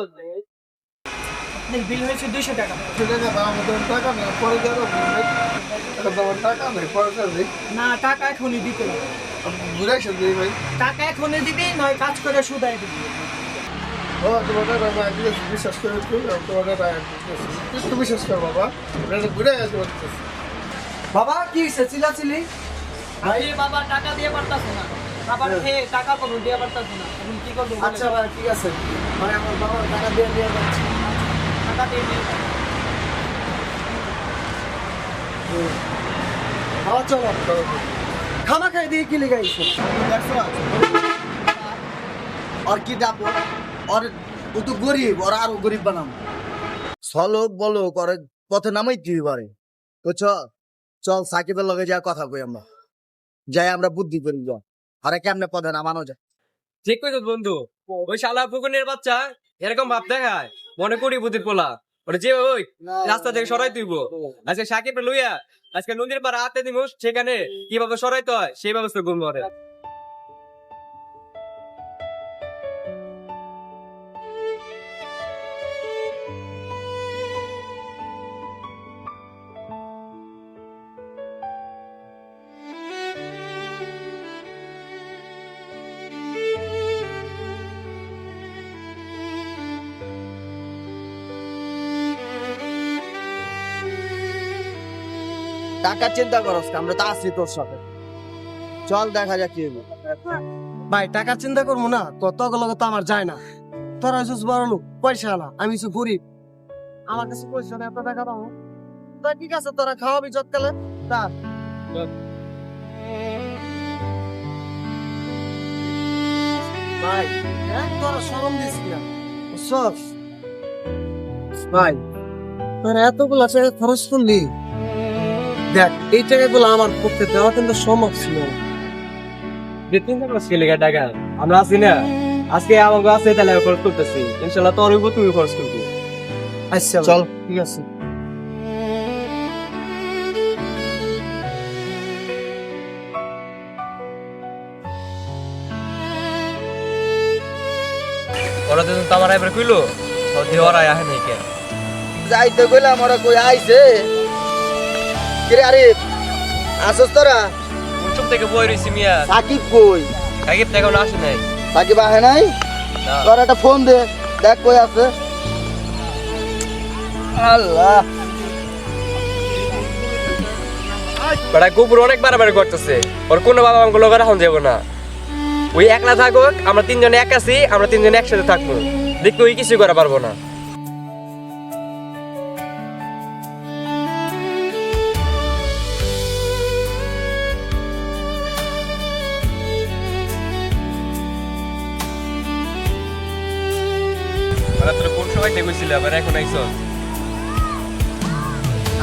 আপনার বিল হয়েছে দুইশো টাকা। টাকা দাও আমাদের টাকা নেই পরে যাব তোমার টাকা নেই পরে যাবে না টাকা এখনই দিতে হবে। ঘুরে এসে দিই ভাই? টাকা এখনই দিবি নয় কাজ করে দিবি। ও তোমার আমি আগে বিশ্বাস করে তোমার বিশ্বাস কর বাবা ঘুরে আসতে পারতেছি। বাবা কি হয়েছে? চিলাচিলি আরে বাবা টাকা দিয়ে পারতাছে না। খেয়ে টাকা কোনো দিয়ে পারতাছে না। এখন কি করব? আচ্ছা ভাই ঠিক আছে। মানে আমার বাবার টাকা দিয়ে দিয়ে যাচ্ছে। টাকা দিয়ে চলো। খানা খাই দিয়ে কি লেগাইছো আর কি ডাবো আর ও তো গরিব, ওরা আরও গরিব বানাম চলো বলো করে পথে নামাই দিবি পারে তো চল সাকিবের লগে যা কথা কই আমরা। যাই আমরা বুদ্ধি করি যা আরে কেমনে পথে নামানো যায়? ঠিক কইছো বন্ধু? ওই শালা ফুকুনের বাচ্চা এরকম ভাব দেখায়, মনে করি বুদ্ধির পোলা। ওটা যে ওই, রাস্তা থেকে সরাই তুইব। আজকে সাকিব লইয়া, আজকে নদীর পাড়া হাতে দিব সেখানে কীভাবে সরাইতে হয়, সেই ব্যবস্থা করব টাকা চিন্তা করস আমরা তো আছি তোর সাথে। চল দেখা যাক কি হইবো। ভাই, টাকার চিন্তা করব না তো তক লগে তো আমার যায় না। তোরা হইছিস বড় লোক, পয়সা না আমি হইছি গরিব। আমার কাছে পয়সা নেই এত টাকা দাও। তা ঠিক আছে, তোরা খাওয়াবি যৎকালে। তা। ভাই হ্যাঁ তোরা সরম দিস না। ভাই, তোরা এতগুলো টাকা খরচ করলি দেখ এই টাকাগুলো আমার পক্ষে দেওয়া কিন্তু সম্ভব ছিল বেতন আমরা ছেলে টাকা আমরা আছি না। আজকে আমাকে আছে তাহলে খরচ করতেছি। ইনশাল্লাহ তোর হইব তুই খরচ করবি। আচ্ছা চল। ঠিক আছে। ওরা তো আমার এবার কইলো দিয়ে ওরা আহে নাই কে যাইতে কইলাম ওরা কই আইছে? কিরে আসস তোরা? চুপ থেকে বই রইছি মিয়া। সাকিব কই? সাকিব থেকে আসে নাই। সাকিব আহে নাই? তোর একটা ফোন দে দেখ কই আছে। আল্লাহ। বেটা কুকুর অনেক বাড়াবাড়ি করতেছে। ওর কোনো বাবা আমাকে লোকের এখন যাব না। ওই একলা থাকুক আমরা তিনজনে এক আছি আমরা তিনজনে একসাথে থাকব। দেখবি ওই কিছু করা পারব না। সময় দেখেছিল আবার এখন আইসো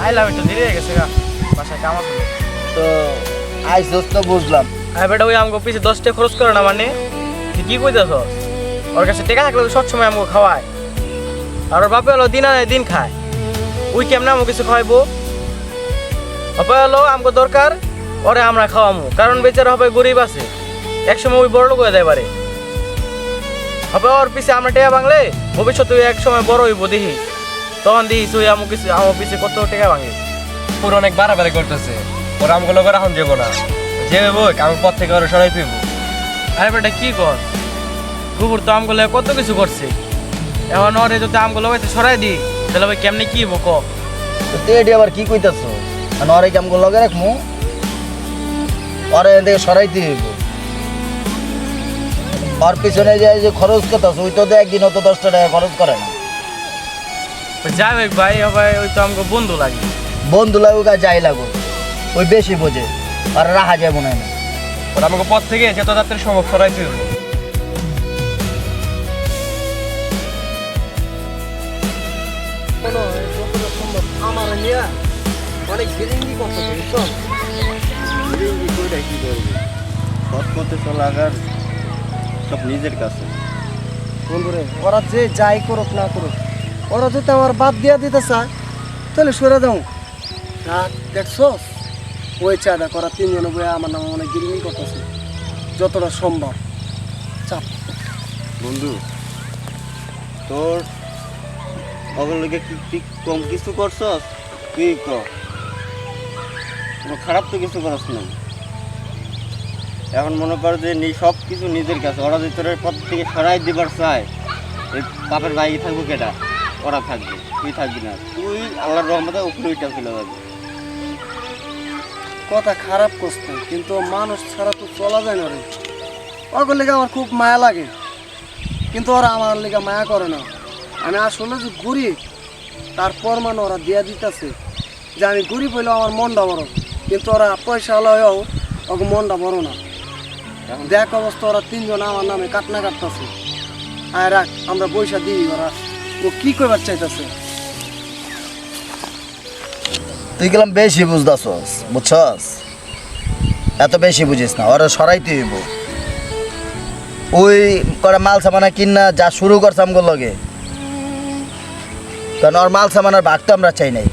আইলাম একটু দেরি হয়ে গেছে গা বাসায় কাম আছে। তো আইসস তো বুঝলাম। আর বেটা ওই আমাকে পিছে দশ টাকা খরচ করে না মানে? তুই কি কইতেছ ওর কাছে টাকা থাকলে তো সবসময় আমাকে খাওয়ায়। আর ওর বাপে হলো দিন আনে দিন খায়। ওই কেমন আমাকে কিছু খাওয়াইবো? বাপে হলো আমাকে দরকার ওরে আমরা খাওয়ামু। কারণ বেচারা হবে গরিব আছে। একসময় ওই বড় লোক হয়ে যায় পারে হবে ওর পিছে আমরা টাকা বাংলে ভবিষ্যতে এক সময় বড় হইব দেখি। তখন দিস ওই আমাকে কিছু আমার পিছে কত টাকা ভাঙে। পুরো অনেক বাড়াবাড়ি করতেছে। ওরা আমাকে লোকের এখন যাব না যে বই আমি পথ থেকে ওরা সরাই তুইব আরে বেটা কি কর? কুকুর তো আমগুলো কত কিছু করছে। এখন ওরে যদি আমগুলো হয়তো সরাই দিই তাহলে ভাই কেমনে কি বক তো তুই এটি আবার কি কইতাছ? মানে ওরে কেমন লগে রাখমু? ওরে এদিকে সরাইতে হইব। ওর পিছনে যে যে খরচ করতাছ ওই তো একদিন অত দশটা টাকা খরচ করে না। যাই হোক ভাই ভাই ওই তো আমাকে বন্ধু লাগে। বন্ধু লাগুক আর যাই লাগুক ওই বেশি বোঝে আর রাহা যায় মনে হয় না। ওরা আমাকে পথ থেকে যত তাড়াতাড়ি সম্ভব সরাই তুইব কোনো যতটা সম্ভব আমার নিয়ে অনেক গিরিঙ্গি করতে বুঝছ? কি করবি? পথ পথে চলাগার সব নিজের কাছে। বন্ধুরে ওরা যে যাই করুক না করুক ওরা যদি আমার বাদ দিয়া দিতে চায় তাহলে সরে দাও। আর দেখছ ওই চা দেখ ওরা তিনজনে বয়ে আমার নাম অনেক গিরিঙ্গি করতেছে। যতটা সম্ভব। চাপ। বন্ধু তোর অগলকে কি তুই কম কিছু করছস? তুই ক? কোনো খারাপ তো কিছু করস না এখন মনে কর যে সব কিছু নিজের কাছে। ওরা যদি তোর পথ থেকে সরাই দিবার চায়, এই বাপের বাইরে থাকব কেটা ওরা থাকবে, তুই থাকবি না। তুই আল্লাহর রহমতে উপরে উঠে চলে যাবি। কথা খারাপ করছে, কিন্তু মানুষ ছাড়া তো চলা যায় না রে। ওর লেগে আমার খুব মায়া লাগে, কিন্তু ওরা আমার লেগে মায়া করে না। আমি আসলে যে গরিব তারপর মানে ওরা দিয়া দিতেছে যে আমি গরিব হইলেও আমার মনটা বড়, কিন্তু ওরা পয়সা হলেও ওকে মনটা বড় না। দেখ অবস্থা ওরা তিনজন আমার নামে কাটনা কাটতেছে। আয় রাখ আমরা পয়সা দিই ওরা। ও কি করবার চাইতেছে? তুই গেলাম বেশি বুঝদাছস বুঝছস? এত বেশি বুঝিস না ওরা সরাইতে হইব। ওই করে মাল সামানা কিনা যা শুরু করছাম গো লগে। কারণ ওর মাল সামানার ভাগ তো আমরা চাই নাই।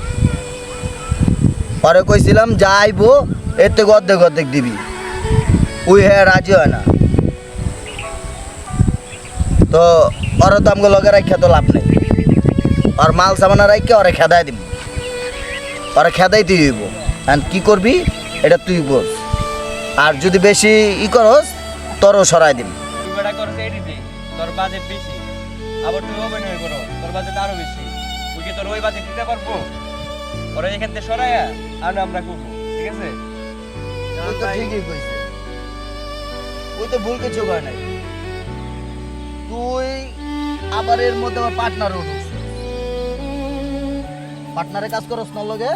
পরে কইছিলাম যা আইবো এর থেকে অর্ধেক অর্ধেক দিবি। ওই হ্যাঁ রাজি হয় না। তো ওর তো আমগো লগে রাখা তো লাভ নেই। আর মাল সামানা রাখকে ওরে খেদাই দিবি ওরা খেদাই তুই হইব। আর কি করবি? এটা তুই বল। আর যদি বেশি ই করস তোরও সরাই দিবি তুই বেটা করছে এডিটিং তোর বাজেট বেশি। আবার তুই অভিনয় করো তোর বাজেট আরও বেশি। তুই কি তোর ওই বাজেট দিতে পারব? ওরা এখান থেকে সরাইয়া আর আমরা করব। ঠিক আছে? ঠিকই কইছে। ওই তো ভুল কিছু করে নাই। তুই আবার এর মধ্যে আমার পার্টনার উঠুস পার্টনারে কাজ করস না লগে?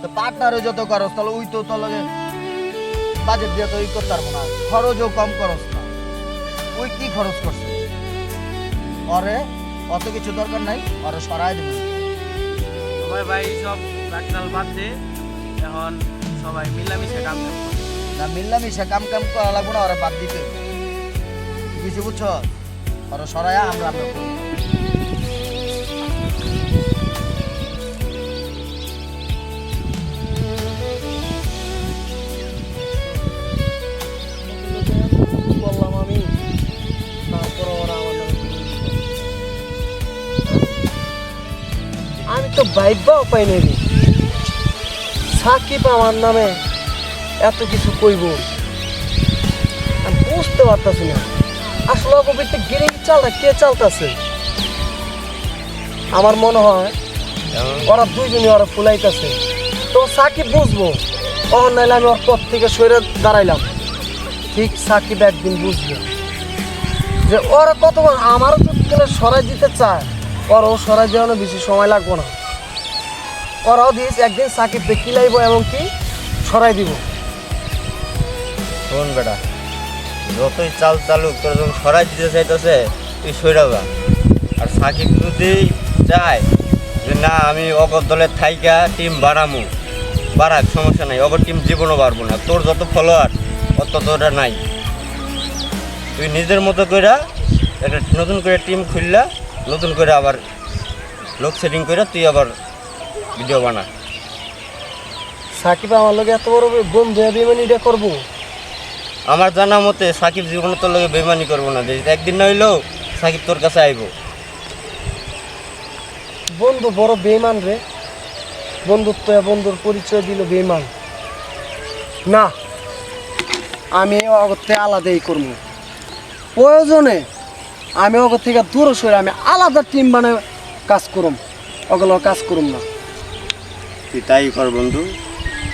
তো পার্টনারে যত করস তাহলে ওই তো তোর লগে বাজেট দিয়ে তো ই করতে পারব না। খরচও কম করস না। ওই কি খরচ করছে? অরে অত কিছু দরকার নাই অরে সরাই দেবে। সবাই ভাই সব রাখনাল বাদ দে। এখন সবাই মিলামিশে কাম করব। না মিল্লামিশা কাম কাম করা লাগবো না, ওরা বাদ দিতে। কিছু বুঝছ? ওরা সরাইয়া আমরা আমরা আমি তো ভাইবাও পাই নাই সাকিব আমার নামে এত কিছু কইব? আমি বুঝতে পারতাছি না। আসলে অপবিত্র গিরিং চালটা কে চালতাছে? আমার মনে হয় ওরা দুইজনই ওরা ফুলাইতেছে। তো সাকিব বুঝব। অহন নাইলে আমি ওর পথ থেকে সরে দাঁড়াইলাম। ঠিক সাকিব একদিন বুঝবে। যে ওরা কত আমারও যদি সরাই দিতে চায় ওরাও সরাই দেওয়ানো বেশি সময় লাগবো না। ওরাও দিস একদিন সাকিবকে কিলাইব এবং কি? সরাই দিব। শোন বেটা, যতই চাল চালুক, তোর যখন সরাই দিতে চাইতেছে, তুই সইরা যা। আর সাকিব যদি চায় যে, না, আমি অগর দলের থাইকা টিম বাড়ামু, বাড়াক, সমস্যা নাই অগর টিম জীবনও বাড়বো না। তোর যত ফলোয়ার অত তোরা নাই। তুই নিজের মতো কইরা একটা নতুন করে টিম খুললা, নতুন করে আবার লোক সেটিং করে তুই আবার ভিডিও বানা। সাকিব আমার লোক এত বড় বন্ধু বেমানিটা করব? আমার জানা মতে সাকিব জীবনে তোর লগে বেমানি করব না। একদিন না হইলেও সাকিব তোর কাছে আইবো। বন্ধু বড় বেমান রে। বন্ধুত্ব বন্ধুর পরিচয় দিল বেমান না আমি অগত্যে আলাদাই করব প্রয়োজনে আমি অগর থেকে দূরে সরে আমি আলাদা টিম বানায় কাজ করুম। ওগুলো কাজ করুম না। তুই তাই কর বন্ধু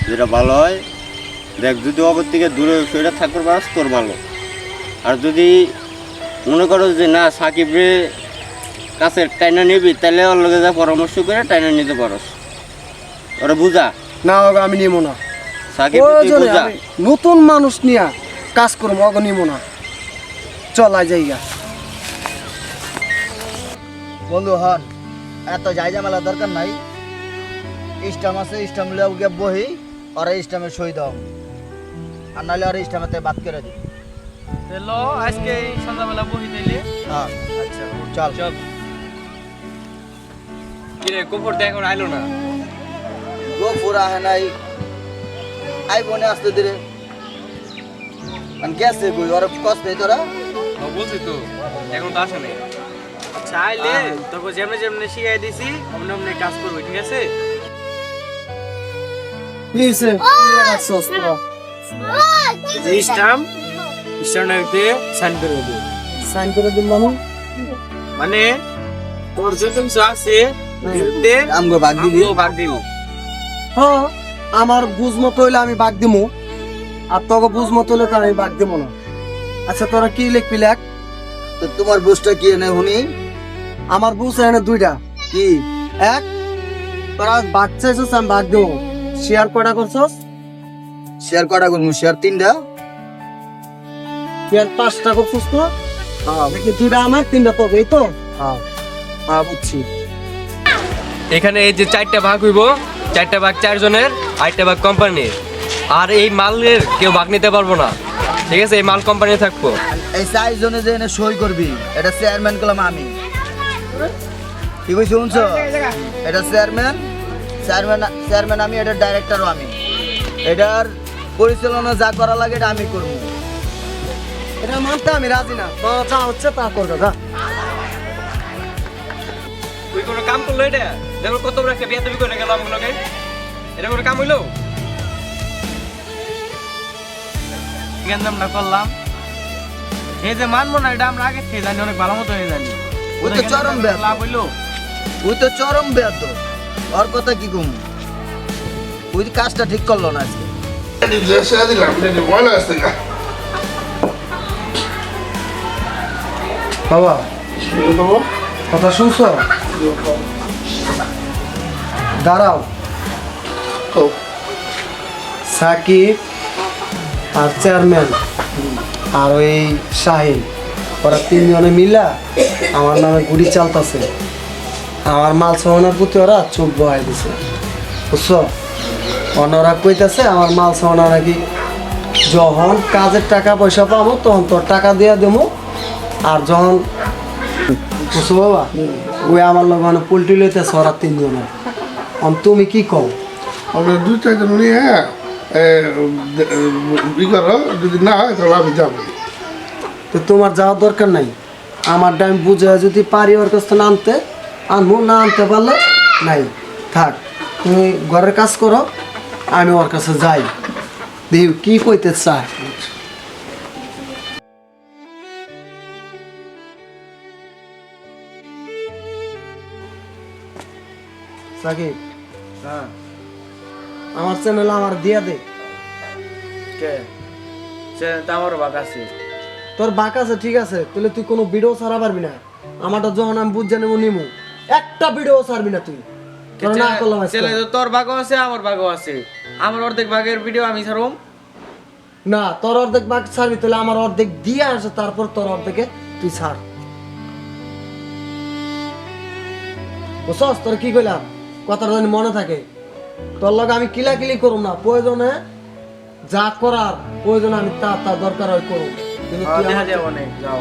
যেটা ভালো হয় দেখ যদি অগর থেকে দূরে সরে থাকতে পারস তোর ভালো। আর যদি মনে করো যে না সাকিবরে কাছে টাইনা নিবি তাহলে ওর লগে যা পরামর্শ করে টাইনা নিতে পারস। ওরা বুঝা? না ওগো আমি নিব না। সাকিব বুঝা। নতুন মানুষ নিয়ে কাজ করুম অগ নিব না। চলা যাইগা। বন্ধু হন এত যাই ঝামেলা দরকার নাই। ইস্টাম আছে ইস্টাম লিয়ে গিয়ে বহি ওরা ইস্টামে সই দাও। আর নাহলে ওরা ইস্টামেতে বাদ করে দিই তাহলে আজকে এই সন্ধ্যাবেলা বহি দিলে। হ্যাঁ আচ্ছা চল। চল। কিরে কুকুর তো এখন আইলো না? গো পুরা হ্যাঁ নাই। আই বনে আসতে দিরে গেছে কই? ওরা কষ্ট নেই তোরা? বলছি তো এখন তো আসে নাই। চাইলে তোকে যেমনি যেমনি শিখাই দিছি অমনি অমনি কাজ করবি ঠিক আছে? প্লিজ রাখছস তোরা? স্টাম্প স্টাম্পে সাইন করে দিবি। সাইন করে দিন মানু? মানে তোর আছে আমগো ভাগ দিবি। ভাগ দিব। হ্যাঁ আমার বুঝ মতো হইলে আমি বাগ দিমু। আর তোকে বুঝ মতো হইলে তো আমি বাগ দিমু না। আচ্ছা তোরা কি লিখবি লেখ? তো তোমার বুঝটা কি এনে শুনি? আমার বুঝ এনে দুইটা। কি? এক তোরা বাচ্চা চাইছস আমি বাগ দেবো শেয়ার কয়টা করছস? শেয়ার কটা করব? শেয়ার তিনটা? শেয়ার পাঁচটা করছস তো? হ্যাঁ। দেখি দুইটা আমার তিনটা তোর এই তো? হ্যাঁ। হ্যাঁ বুঝছি। এখানে এই যে চারটা ভাগ হইব চারটা ভাগ চারজনের আটটা ভাগ কোম্পানির। আর এই মালের কেউ ভাগ নিতে পারব না। ঠিক আছে এই মাল কোম্পানি থাকব। এই চার জনে যে এনে সই করবি এটা চেয়ারম্যান করলাম আমি। কি কইছি শুনছো? এটা চেয়ারম্যান চেয়ারম্যান চেয়ারম্যান আমি এটা ডাইরেক্টরও আমি। এটার পরিচালনা যা করা লাগে এটা আমি করব। এটা মানতে আমি রাজি না। তো যা হচ্ছে তা করবে যা তুই কোনো কাম করল এটা? দেখো কত বড় একটা বিয়া তুমি করে গেল আমাগুলোকে এটা কোনো কাম হইল? গেঞ্জাম না করলাম। এই যে মানবো না এটা আমরা আগে থেকে জানি অনেক ভালো মতো হয়ে জানি। ওই তো চরম লাভ হইল। ওই তো চরম বেদ ওর কথা কি কম? ওই কাজটা ঠিক করল না আজকে। বাবা, কথা শুনছ? দাঁড়াও। সাকিব আর চেয়ারম্যান আর ওই শাহিন, ওরা তিনজনে মিলা আমার নামে গুড়ি চালতাছে। আমার মাল সামানের প্রতি ওরা চোখ বহাই দিছে। বুঝছ? অন্যরা কইতাছে আমার মাল সামানা নাকি? যখন কাজের টাকা পয়সা পাবো তখন তোর টাকা দিয়া দেবো আর যখন বুঝছ বাবা? ওই আমার লগে মানে পোল্ট্রি লইতেছে ওরা তিনজনে এখন তুমি কি কও? আমরা দুই চারজন নিয়ে এ, ই করো যদি না হয় তাহলে আমি যাব। তো তোমার যাওয়ার দরকার নাই। আমার আমি বুঝে যদি পারি ওর কাছ থেকে আনতে আনব না আনতে পারলে নাই। থাক তুমি ঘরের কাজ করো। আমি ওর কাছে যাই। দেখি কি কইতে চায়। সাকিব হ্যাঁ। আমার চ্যানেল আমার দিয়া দে। কে? সে তো আমারও ভাগ আছে। তোর বাক আছে ঠিক আছে। তাহলে তুই কোনো ভিডিও ছাড়া পারবি না। আমারটা যখন আমি বুঝ জানিব নিমু। একটা ভিডিও ছাড়বি না তুই। তোর ভাগও আছে আমার ভাগও আছে। আমার অর্ধেক ভাগের ভিডিও আমি ছাড়ম। না তোর অর্ধেক বাক ছাড়বি তাহলে আমার অর্ধেক দিয়ে আসে তারপর তোর অর্ধেকে তুই ছাড়। বুঝছস? তোর কি কইলাম? কথাটা যেন মনে থাকে। তোর লগে আমি কিলাকিলি করুম না। প্রয়োজনে যা করার প্রয়োজনে আমি তা তা দরকার হয় করুম। কিন্তু তুই দেখা অনেক যাও।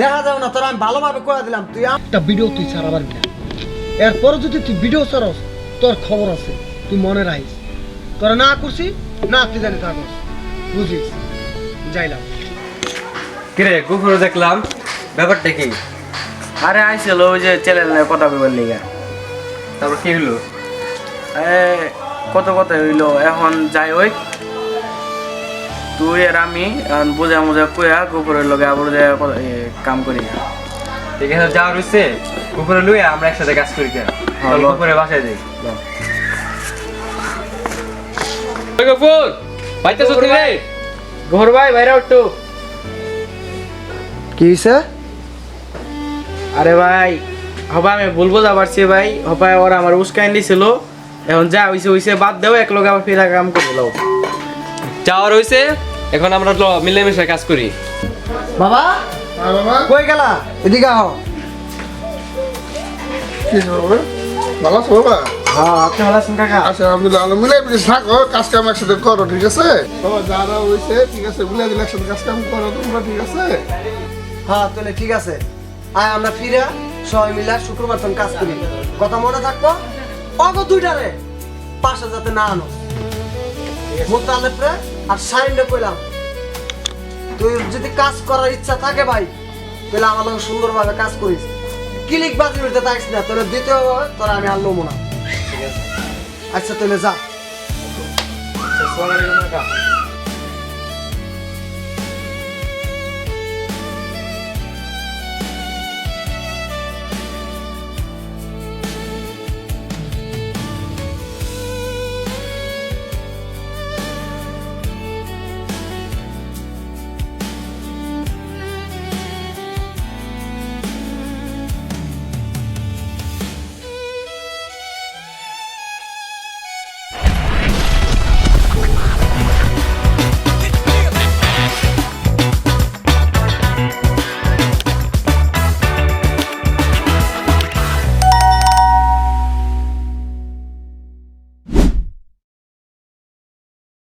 দেখা যাবে না তোর আমি ভালোভাবে কয়ে দিলাম। তুই একটা ভিডিও তুই ছাড়া পারবি না। এরপরে যদি তুই ভিডিও ছাড়স তোর খবর আছে। তুই মনে রাখিস। তোরা না করছি না তুই জানি থাকস বুঝিস? যাইলাম। কিরে কুকুর দেখলাম। ব্যাপারটা কি? আরে আইছিল ওই যে চ্যানেল নিয়ে কথা কইবার লিগা। তারপর কি হলো এ কত কথা হইল এখন যাই ওই। তুই আর আমি এখন বোঝা মোজা কইয়া গোপরের লগে আবার যায় কাম করি ঠিক আছে যা রইছে কুকুরে লুয়ে আমরা একসাথে কাজ করি কেন হ্যাঁ, কুকুরে বাসায় যাই। কুকুর বাইতে সত্যি রে? ঘর ভাই বাইরে একটু কি হয়েছে আরে ভাই হবা আমি ভুল বোঝা পারছি ভাই। হবাই ওরা আমার উস্কাইন দিছিল। এখন যা হইছে হইছে বাদ দেও এক লগে আবার ফিরা কাম করে লও। যাওয়া রইছে এখন আমরা ল মিলেমিশে কাজ করি। বাবা? হ্যাঁ বাবা। কই গেলা? এদিকে আহ। কি হবে ভালো আছো বাবা? আপনি ভালো আছেন কাকা আচ্ছা আলহামদুলিল্লাহ মিলে থাকো কাজ কাম একসাথে করো ঠিক আছে? বাবা যারা হয়েছে ঠিক আছে মিলে দিলে একসাথে কাজ কাম করো তোমরা ঠিক আছে? হ্যাঁ তাহলে ঠিক আছে। আয় আমরা ফিরে সবাই মিলে শুক্রবার তখন কাজ করি। কথা মনে থাকব? অগ দুইটারে পাশে যাতে না আনো। মোতালেপরে আর কইলাম। তুই যদি কাজ করার ইচ্ছা থাকে ভাই তাহলে আমার সুন্দরভাবে কাজ করিস। ক্লিক বাজি উঠতে থাকিস না তোর দ্বিতীয় তোরা আমি আর লমো না। আচ্ছা তাহলে যা। কাকা